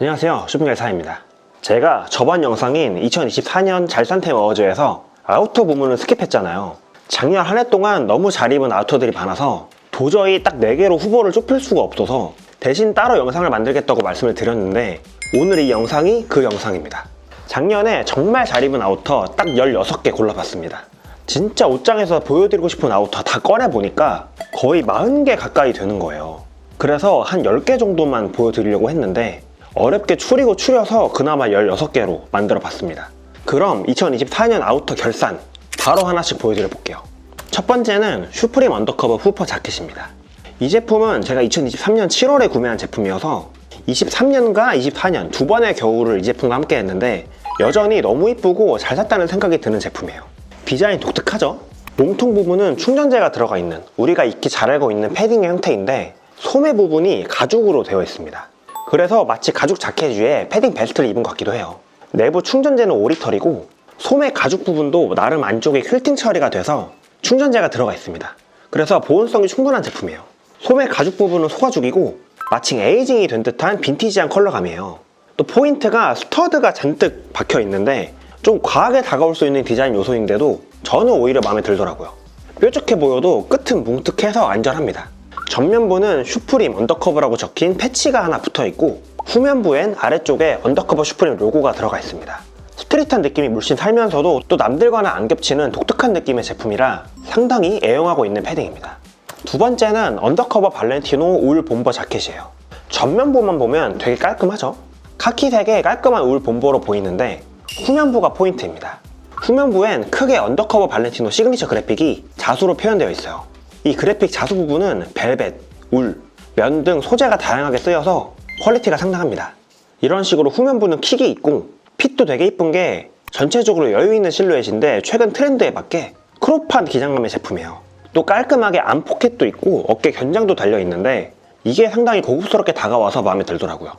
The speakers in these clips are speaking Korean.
안녕하세요. 슈핑갈사입니다. 제가 저번 영상인 2024년 잘산템 어워즈에서 아우터 부문을 스킵했잖아요. 작년 한 해 동안 너무 잘 입은 아우터들이 많아서 도저히 딱 4개로 후보를 좁힐 수가 없어서 대신 따로 영상을 만들겠다고 말씀을 드렸는데 오늘 이 영상이 그 영상입니다. 작년에 정말 잘 입은 아우터 딱 16개 골라봤습니다. 진짜 옷장에서 보여드리고 싶은 아우터 다 꺼내보니까 거의 40개 가까이 되는 거예요. 그래서 한 10개 정도만 보여드리려고 했는데 어렵게 추리고 추려서 그나마 16개로 만들어 봤습니다. 그럼 2024년 아우터 결산 바로 하나씩 보여드려 볼게요. 첫 번째는 슈프림 언더커버 후퍼 자켓입니다. 이 제품은 제가 2023년 7월에 구매한 제품이어서 23년과 24년 두 번의 겨울을 이 제품과 함께 했는데 여전히 너무 이쁘고 잘 샀다는 생각이 드는 제품이에요. 디자인 독특하죠? 몸통 부분은 충전재가 들어가 있는 우리가 익히 잘 알고 있는 패딩의 형태인데 소매 부분이 가죽으로 되어 있습니다. 그래서 마치 가죽 자켓 위에 패딩 베스트를 입은 것 같기도 해요. 내부 충전재는 오리털이고 소매 가죽 부분도 나름 안쪽에 퀼팅 처리가 돼서 충전재가 들어가 있습니다. 그래서 보온성이 충분한 제품이에요. 소매 가죽 부분은 소가죽이고 마치 에이징이 된 듯한 빈티지한 컬러감이에요. 또 포인트가 스터드가 잔뜩 박혀 있는데 좀 과하게 다가올 수 있는 디자인 요소인데도 저는 오히려 마음에 들더라고요. 뾰족해 보여도 끝은 뭉툭해서 안전합니다. 전면부는 슈프림 언더커버라고 적힌 패치가 하나 붙어 있고 후면부엔 아래쪽에 언더커버 슈프림 로고가 들어가 있습니다. 스트릿한 느낌이 물씬 살면서도 또 남들과는 안 겹치는 독특한 느낌의 제품이라 상당히 애용하고 있는 패딩입니다. 두 번째는 언더커버 발렌티노 울 bom버 자켓이에요. 전면부만 보면 되게 깔끔하죠? 카키색의 깔끔한 울 bom버로 보이는데 후면부가 포인트입니다. 후면부엔 크게 언더커버 발렌티노 시그니처 그래픽이 자수로 표현되어 있어요. 이 그래픽 자수 부분은 벨벳, 울, 면 등 소재가 다양하게 쓰여서 퀄리티가 상당합니다. 이런 식으로 후면부는 킥이 있고 핏도 되게 이쁜 게 전체적으로 여유 있는 실루엣인데 최근 트렌드에 맞게 크롭한 기장감의 제품이에요. 또 깔끔하게 안 포켓도 있고 어깨 견장도 달려 있는데 이게 상당히 고급스럽게 다가와서 마음에 들더라고요.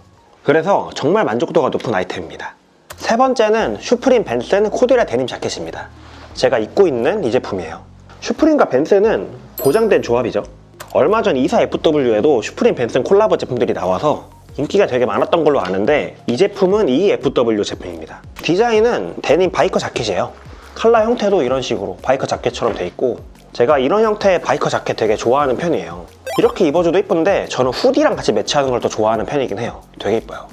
그래서 정말 만족도가 높은 아이템입니다. 세 번째는 슈프림 벤슨 코디라 데님 자켓입니다. 제가 입고 있는 이 제품이에요. 슈프림과 벤슨은 보장된 조합이죠. 얼마 전 24FW에도 슈프림 벤슨 콜라보 제품들이 나와서 인기가 되게 많았던 걸로 아는데 이 제품은 EFW 제품입니다. 디자인은 데님 바이커 자켓이에요. 칼라 형태도 이런 식으로 바이커 자켓처럼 돼 있고 제가 이런 형태의 바이커 자켓 되게 좋아하는 편이에요. 이렇게 입어줘도 이쁜데 저는 후디랑 같이 매치하는 걸 더 좋아하는 편이긴 해요. 되게 이뻐요.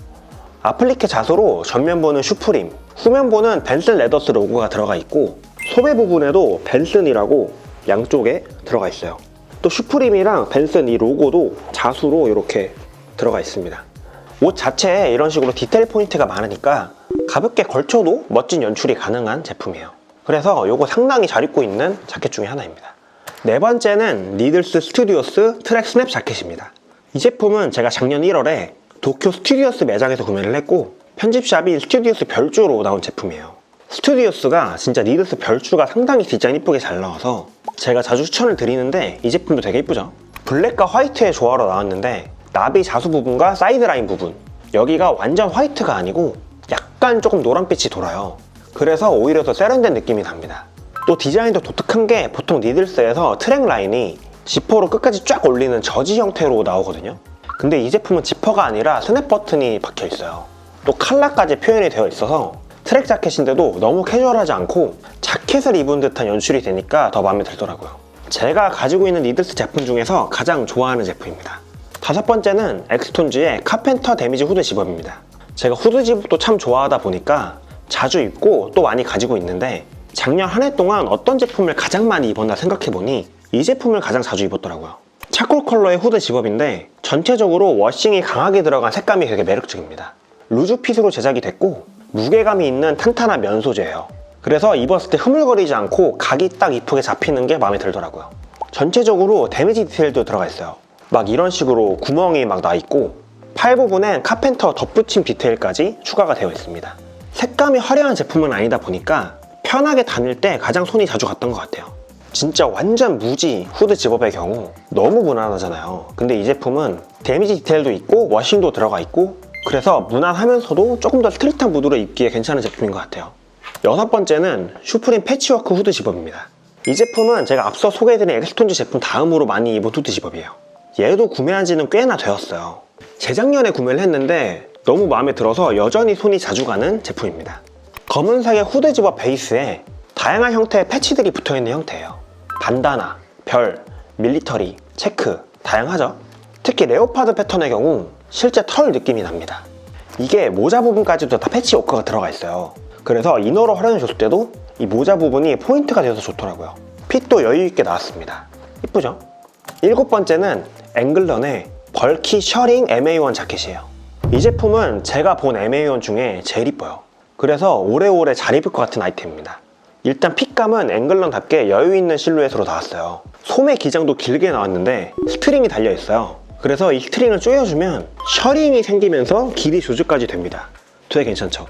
아플리케 자수로 전면부는 슈프림, 후면부는 벤슨 레더스 로고가 들어가 있고 소매 부분에도 벤슨이라고 양쪽에 들어가 있어요. 또 슈프림이랑 벤슨 이 로고도 자수로 이렇게 들어가 있습니다. 옷 자체에 이런 식으로 디테일 포인트가 많으니까 가볍게 걸쳐도 멋진 연출이 가능한 제품이에요. 그래서 이거 상당히 잘 입고 있는 자켓 중에 하나입니다. 네 번째는 니들스 스튜디오스 트랙 스냅 자켓입니다. 이 제품은 제가 작년 1월에 도쿄 스튜디오스 매장에서 구매를 했고 편집샵이 스튜디오스 별주로 나온 제품이에요. 스튜디오스가 진짜 니들스 별주가 상당히 디자인 이쁘게 잘 나와서 제가 자주 추천을 드리는데 이 제품도 되게 이쁘죠? 블랙과 화이트의 조화로 나왔는데 나비 자수 부분과 사이드 라인 부분 여기가 완전 화이트가 아니고 약간 조금 노란빛이 돌아요. 그래서 오히려 더 세련된 느낌이 납니다. 또 디자인도 독특한 게 보통 니들스에서 트랙 라인이 지퍼로 끝까지 쫙 올리는 저지 형태로 나오거든요. 근데 이 제품은 지퍼가 아니라 스냅 버튼이 박혀 있어요. 또 칼라까지 표현이 되어 있어서 트랙 자켓인데도 너무 캐주얼하지 않고 자켓을 입은 듯한 연출이 되니까 더 마음에 들더라고요. 제가 가지고 있는 니들스 제품 중에서 가장 좋아하는 제품입니다. 다섯 번째는 엑스톤즈의 카펜터 데미지 후드 집업입니다. 제가 후드 집업도 참 좋아하다 보니까 자주 입고 또 많이 가지고 있는데 작년 한 해 동안 어떤 제품을 가장 많이 입었나 생각해보니 이 제품을 가장 자주 입었더라고요. 차콜 컬러의 후드 집업인데 전체적으로 워싱이 강하게 들어간 색감이 되게 매력적입니다. 루즈핏으로 제작이 됐고 무게감이 있는 탄탄한 면 소재예요. 그래서 입었을 때 흐물거리지 않고 각이 딱 이쁘게 잡히는 게 마음에 들더라고요. 전체적으로 데미지 디테일도 들어가 있어요. 막 이런 식으로 구멍이 막 나 있고 팔 부분엔 카펜터 덧붙임 디테일까지 추가가 되어 있습니다. 색감이 화려한 제품은 아니다 보니까 편하게 다닐 때 가장 손이 자주 갔던 것 같아요. 진짜 완전 무지 후드 집업의 경우 너무 무난하잖아요. 근데 이 제품은 데미지 디테일도 있고 워싱도 들어가 있고 그래서 무난하면서도 조금 더 스트릿한 무드로 입기에 괜찮은 제품인 것 같아요. 여섯 번째는 슈프림 패치워크 후드 집업입니다. 이 제품은 제가 앞서 소개해드린 엑스톤즈 제품 다음으로 많이 입은 후드 집업이에요. 얘도 구매한 지는 꽤나 되었어요. 재작년에 구매를 했는데 너무 마음에 들어서 여전히 손이 자주 가는 제품입니다. 검은색의 후드 집업 베이스에 다양한 형태의 패치들이 붙어있는 형태예요. 반다나, 별, 밀리터리, 체크 다양하죠? 특히 레오파드 패턴의 경우 실제 털 느낌이 납니다. 이게 모자 부분까지도 다 패치 워크가 들어가 있어요. 그래서 이너로 활용해 줬을 때도 이 모자 부분이 포인트가 돼서 좋더라고요. 핏도 여유 있게 나왔습니다. 이쁘죠? 일곱 번째는 앵글런의 벌키 셔링 MA1 자켓이에요. 이 제품은 제가 본 MA1 중에 제일 이뻐요. 그래서 오래오래 잘 입을 것 같은 아이템입니다. 일단 핏감은 앵글런답게 여유 있는 실루엣으로 나왔어요. 소매 기장도 길게 나왔는데 스트링이 달려 있어요. 그래서 이 스트링을 조여주면 셔링이 생기면서 길이 조절까지 됩니다. 되게 괜찮죠?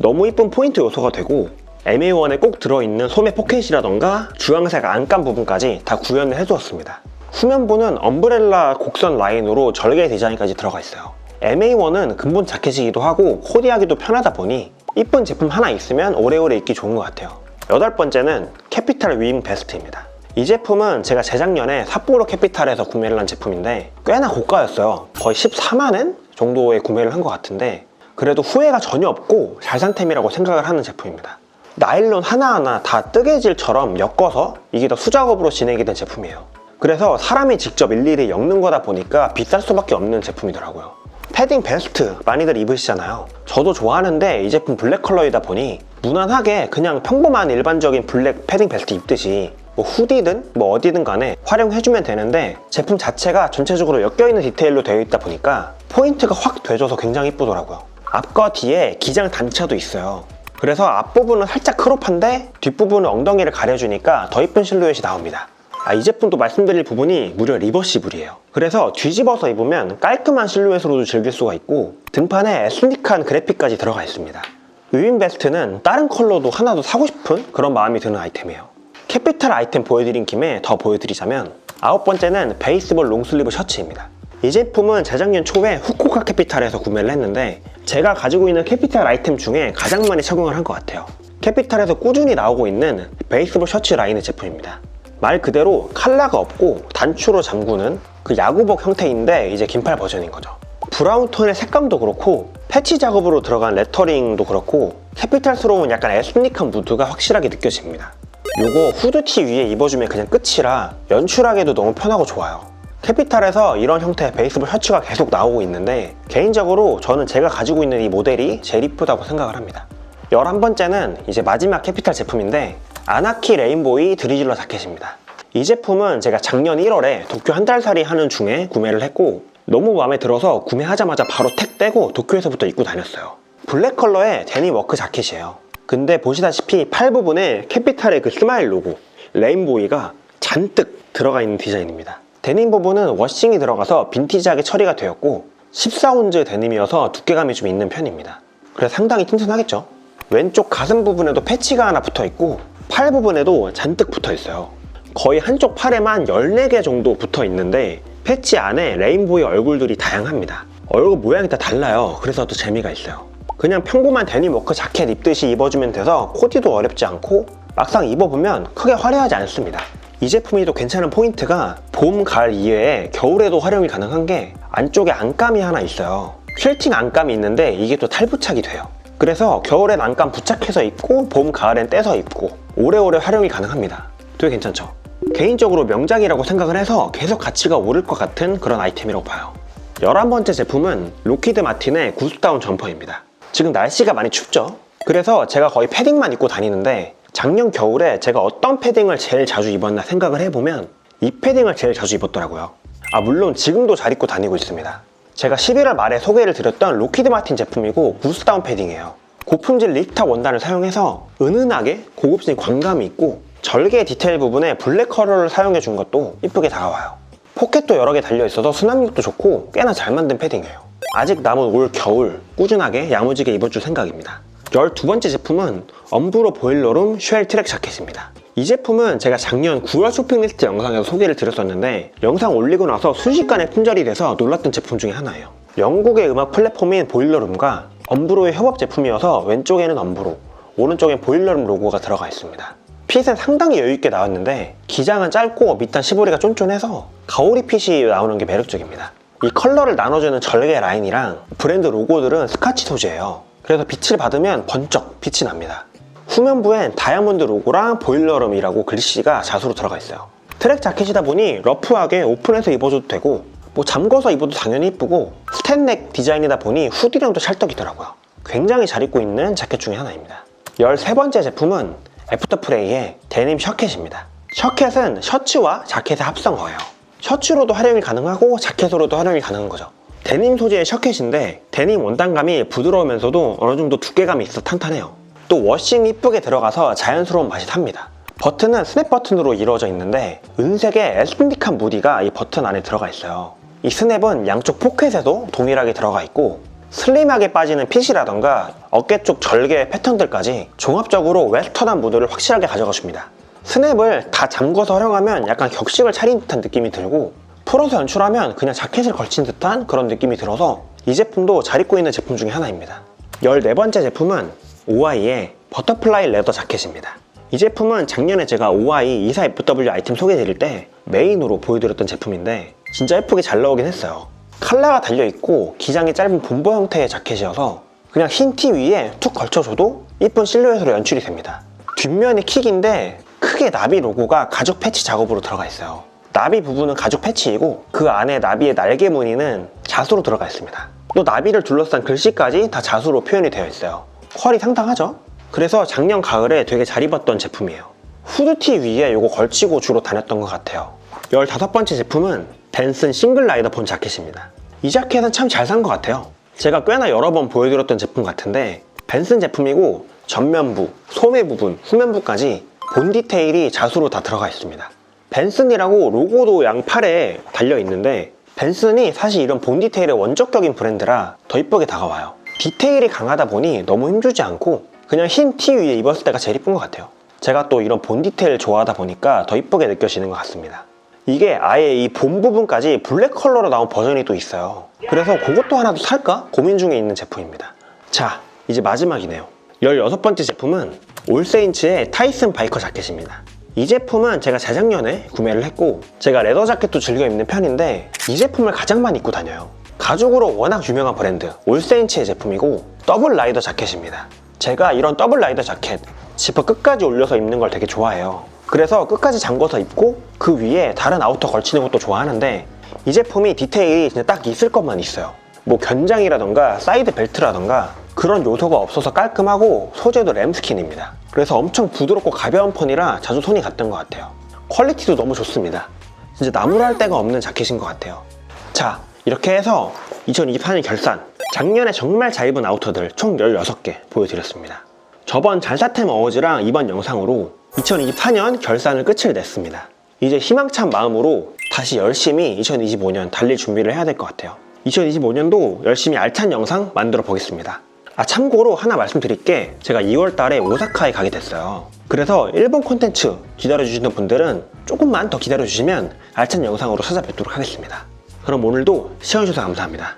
너무 이쁜 포인트 요소가 되고 MA1에 꼭 들어있는 소매 포켓이라던가 주황색 안감 부분까지 다 구현을 해주었습니다. 후면부는 엄브렐라 곡선 라인으로 절개 디자인까지 들어가 있어요. MA1은 근본 자켓이기도 하고 코디하기도 편하다 보니 이쁜 제품 하나 있으면 오래오래 입기 좋은 것 같아요. 여덟 번째는 캐피탈 위잉 베스트입니다. 이 제품은 제가 재작년에 삿포로 캐피탈에서 구매를 한 제품인데 꽤나 고가였어요. 거의 14만엔 정도에 구매를 한 것 같은데 그래도 후회가 전혀 없고 잘 산템이라고 생각을 하는 제품입니다. 나일론 하나하나 다 뜨개질처럼 엮어서 이게 더 수작업으로 진행이 된 제품이에요. 그래서 사람이 직접 일일이 엮는 거다 보니까 비쌀 수밖에 없는 제품이더라고요. 패딩 베스트 많이들 입으시잖아요. 저도 좋아하는데 이 제품 블랙 컬러이다 보니 무난하게 그냥 평범한 일반적인 블랙 패딩 베스트 입듯이 뭐 후디든 뭐 어디든 간에 활용해주면 되는데 제품 자체가 전체적으로 엮여있는 디테일로 되어 있다 보니까 포인트가 확 돼줘서 굉장히 이쁘더라고요. 앞과 뒤에 기장 단차도 있어요. 그래서 앞부분은 살짝 크롭한데 뒷부분은 엉덩이를 가려주니까 더 이쁜 실루엣이 나옵니다. 아, 이 제품도 말씀드릴 부분이 무려 리버시블이에요. 그래서 뒤집어서 입으면 깔끔한 실루엣으로도 즐길 수가 있고 등판에 에스닉한 그래픽까지 들어가 있습니다. 위윈 베스트는 다른 컬러도 하나 더 사고 싶은 그런 마음이 드는 아이템이에요. 캐피탈 아이템 보여드린 김에 더 보여드리자면 아홉 번째는 베이스볼 롱슬리브 셔츠입니다. 이 제품은 재작년 초에 후쿠오카 캐피탈에서 구매를 했는데 제가 가지고 있는 캐피탈 아이템 중에 가장 많이 착용을 한 것 같아요. 캐피탈에서 꾸준히 나오고 있는 베이스볼 셔츠 라인의 제품입니다. 말 그대로 칼라가 없고 단추로 잠그는 그 야구복 형태인데 이제 긴팔 버전인 거죠. 브라운 톤의 색감도 그렇고 패치 작업으로 들어간 레터링도 그렇고 캐피탈스러운 약간 에스닉한 무드가 확실하게 느껴집니다. 요거 후드티 위에 입어주면 그냥 끝이라 연출하기도 너무 편하고 좋아요. 캐피탈에서 이런 형태의 베이스볼 셔츠가 계속 나오고 있는데 개인적으로 저는 제가 가지고 있는 이 모델이 제일 이쁘다고 생각을 합니다. 11번째는 이제 마지막 캐피탈 제품인데 아나키 레인보이 드리즐러 자켓입니다. 이 제품은 제가 작년 1월에 도쿄 한 달 살이 하는 중에 구매를 했고 너무 마음에 들어서 구매하자마자 바로 택 떼고 도쿄에서부터 입고 다녔어요. 블랙 컬러의 데님 워크 자켓이에요. 근데 보시다시피 팔 부분에 캐피탈의 그 스마일 로고 레인보이가 잔뜩 들어가 있는 디자인입니다. 데님 부분은 워싱이 들어가서 빈티지하게 처리가 되었고 14온즈 데님이어서 두께감이 좀 있는 편입니다. 그래서 상당히 튼튼하겠죠? 왼쪽 가슴 부분에도 패치가 하나 붙어 있고 팔 부분에도 잔뜩 붙어 있어요. 거의 한쪽 팔에만 14개 정도 붙어 있는데 패치 안에 레인보이 얼굴들이 다양합니다. 얼굴 모양이 다 달라요. 그래서 또 재미가 있어요. 그냥 평범한 데님 워크 자켓 입듯이 입어주면 돼서 코디도 어렵지 않고 막상 입어보면 크게 화려하지 않습니다. 이 제품이 또 괜찮은 포인트가 봄, 가을 이외에 겨울에도 활용이 가능한 게 안쪽에 안감이 하나 있어요. 퀼팅 안감이 있는데 이게 또 탈부착이 돼요. 그래서 겨울엔 안감 부착해서 입고 봄, 가을엔 떼서 입고 오래오래 활용이 가능합니다. 되게 괜찮죠? 개인적으로 명작이라고 생각을 해서 계속 가치가 오를 것 같은 그런 아이템이라고 봐요. 11번째 제품은 로키드 마틴의 구스다운 점퍼입니다. 지금 날씨가 많이 춥죠? 그래서 제가 거의 패딩만 입고 다니는데 작년 겨울에 제가 어떤 패딩을 제일 자주 입었나 생각을 해보면 이 패딩을 제일 자주 입었더라고요. 아, 물론 지금도 잘 입고 다니고 있습니다. 제가 11월 말에 소개를 드렸던 로키드 마틴 제품이고 구스다운 패딩이에요. 고품질 리프탑 원단을 사용해서 은은하게 고급진 광감이 있고 절개 디테일 부분에 블랙 컬러를 사용해 준 것도 이쁘게 다가와요. 포켓도 여러 개 달려 있어서 수납력도 좋고 꽤나 잘 만든 패딩이에요. 아직 남은 올 겨울 꾸준하게 야무지게 입어줄 생각입니다. 12번째 제품은 엄브로 보일러룸 쉘 트랙 자켓입니다. 이 제품은 제가 작년 9월 쇼핑 리스트 영상에서 소개를 드렸었는데 영상 올리고 나서 순식간에 품절이 돼서 놀랐던 제품 중에 하나예요. 영국의 음악 플랫폼인 보일러룸과 엄브로의 협업 제품이어서 왼쪽에는 엄브로, 오른쪽엔 보일러룸 로고가 들어가 있습니다. 핏은 상당히 여유있게 나왔는데 기장은 짧고 밑단 시보리가 쫀쫀해서 가오리 핏이 나오는 게 매력적입니다. 이 컬러를 나눠주는 절개 라인이랑 브랜드 로고들은 스카치 소재예요. 그래서 빛을 받으면 번쩍 빛이 납니다. 후면부엔 다이아몬드 로고랑 보일러룸이라고 글씨가 자수로 들어가 있어요. 트랙 자켓이다 보니 러프하게 오픈해서 입어줘도 되고 뭐 잠궈서 입어도 당연히 이쁘고 스탠넥 디자인이다 보니 후디랑도 찰떡이더라고요. 굉장히 잘 입고 있는 자켓 중에 하나입니다. 13번째 제품은 애프터프레이의 데님 셔켓입니다. 셔켓은 셔츠와 자켓의 합성어예요. 셔츠로도 활용이 가능하고 자켓으로도 활용이 가능한 거죠. 데님 소재의 셔켓인데 데님 원단감이 부드러우면서도 어느 정도 두께감이 있어 탄탄해요. 또 워싱이 이쁘게 들어가서 자연스러운 맛이 삽니다. 버튼은 스냅 버튼으로 이루어져 있는데 은색의 에스닉한 무늬가 이 버튼 안에 들어가 있어요. 이 스냅은 양쪽 포켓에도 동일하게 들어가 있고 슬림하게 빠지는 핏이라던가 어깨 쪽 절개 패턴들까지 종합적으로 웨스턴한 무드를 확실하게 가져가 줍니다. 스냅을 다 잠궈서 활용하면 약간 격식을 차린 듯한 느낌이 들고 풀어서 연출하면 그냥 자켓을 걸친 듯한 그런 느낌이 들어서 이 제품도 잘 입고 있는 제품 중에 하나입니다. 14번째 제품은 오아이의 버터플라이 레더 자켓입니다. 이 제품은 작년에 제가 오아이 24FW 아이템 소개해드릴 때 메인으로 보여드렸던 제품인데 진짜 예쁘게 잘 나오긴 했어요. 칼라가 달려있고 기장이 짧은 본보 형태의 자켓이어서 그냥 흰 티 위에 툭 걸쳐줘도 이쁜 실루엣으로 연출이 됩니다. 뒷면이 킥인데 크게 나비 로고가 가죽 패치 작업으로 들어가 있어요. 나비 부분은 가죽 패치이고 그 안에 나비의 날개 무늬는 자수로 들어가 있습니다. 또 나비를 둘러싼 글씨까지 다 자수로 표현이 되어 있어요. 퀄이 상당하죠? 그래서 작년 가을에 되게 잘 입었던 제품이에요. 후드티 위에 이거 걸치고 주로 다녔던 것 같아요. 15번째 제품은 벤슨 싱글 라이더 본 자켓입니다. 이 자켓은 참 잘 산 것 같아요. 제가 꽤나 여러 번 보여드렸던 제품 같은데 벤슨 제품이고 전면부, 소매 부분, 후면부까지 본 디테일이 자수로 다 들어가 있습니다. 벤슨이라고 로고도 양팔에 달려 있는데 벤슨이 사실 이런 본 디테일의 원적격인 브랜드라 더 이쁘게 다가와요. 디테일이 강하다 보니 너무 힘주지 않고 그냥 흰 티 위에 입었을 때가 제일 이쁜 것 같아요. 제가 또 이런 본 디테일 좋아하다 보니까 더 이쁘게 느껴지는 것 같습니다. 이게 아예 이 본 부분까지 블랙 컬러로 나온 버전이 또 있어요. 그래서 그것도 하나 더 살까 고민 중에 있는 제품입니다. 자, 이제 마지막이네요. 16번째 제품은 올세인츠의 타이슨 바이커 자켓입니다. 이 제품은 제가 재작년에 구매를 했고 제가 레더 자켓도 즐겨 입는 편인데 이 제품을 가장 많이 입고 다녀요. 가죽으로 워낙 유명한 브랜드 올세인츠의 제품이고 더블 라이더 자켓입니다. 제가 이런 더블 라이더 자켓 지퍼 끝까지 올려서 입는 걸 되게 좋아해요. 그래서 끝까지 잠궈서 입고 그 위에 다른 아우터 걸치는 것도 좋아하는데 이 제품이 디테일이 진짜 딱 있을 것만 있어요. 뭐 견장이라던가 사이드 벨트라던가 그런 요소가 없어서 깔끔하고 소재도 램스킨입니다. 그래서 엄청 부드럽고 가벼운 폰이라 자주 손이 갔던 것 같아요. 퀄리티도 너무 좋습니다. 진짜 나무랄 데가 없는 자켓인 것 같아요. 자, 이렇게 해서 2024년 결산 작년에 정말 잘 입은 아우터들 총 16개 보여드렸습니다. 저번 잘사템 어워즈랑 이번 영상으로 2024년 결산을 끝을 냈습니다. 이제 희망찬 마음으로 다시 열심히 2025년 달릴 준비를 해야 될 것 같아요. 2025년도 열심히 알찬 영상 만들어 보겠습니다. 아, 참고로 하나 말씀드릴 게 제가 2월 달에 오사카에 가게 됐어요. 그래서 일본 콘텐츠 기다려주시는 분들은 조금만 더 기다려주시면 알찬 영상으로 찾아뵙도록 하겠습니다. 그럼 오늘도 시청해주셔서 감사합니다.